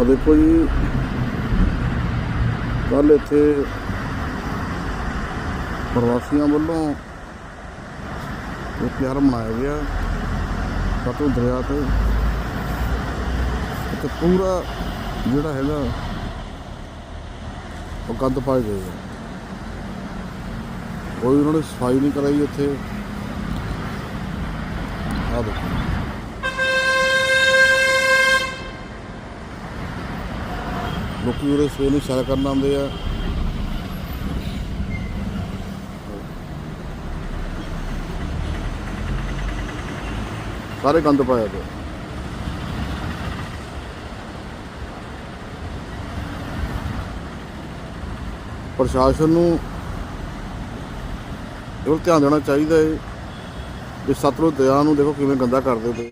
ਆ ਦੇਖੋ ਜੀ। ਕੱਲ ਇੱਥੇ ਪ੍ਰਵਾਸੀਆਂ ਵੱਲੋਂ ਇਹ ਪਿਆਰ ਮਨਾਇਆ ਗਿਆ। ਸਤਲੁਜ ਦਰਿਆ ਤੇ ਤੇ ਪੂਰਾ ਜਿਹੜਾ ਹੈਗਾ, ਉਹ ਗੰਦ ਪਾਏ ਗਏ ਆ। ਕੋਈ ਉਹਨਾਂ ਨੇ ਸਫ਼ਾਈ ਨਹੀਂ ਕਰਾਈ ਇੱਥੇ। ਆ ਦੇਖੋ। ਲੋਕੀ ਉਰੇ ਸਵੇਰ ਨੂੰ ਸੈਰ ਕਰਨ ਆਉਂਦੇ ਆ। ਸਾਰੇ ਗੰਦ ਪਾਇਆ ਪਿਆ। ਪ੍ਰਸ਼ਾਸਨ ਨੂੰ ਇਹ ਧਿਆਨ ਦੇਣਾ ਚਾਹੀਦਾ ਹੈ ਕਿ ਸਤਲੁਜ ਦਰਿਆ ਨੂੰ ਦੇਖੋ ਕਿਵੇਂ ਗੰਦਾ ਕਰਦੇ ਪਏ।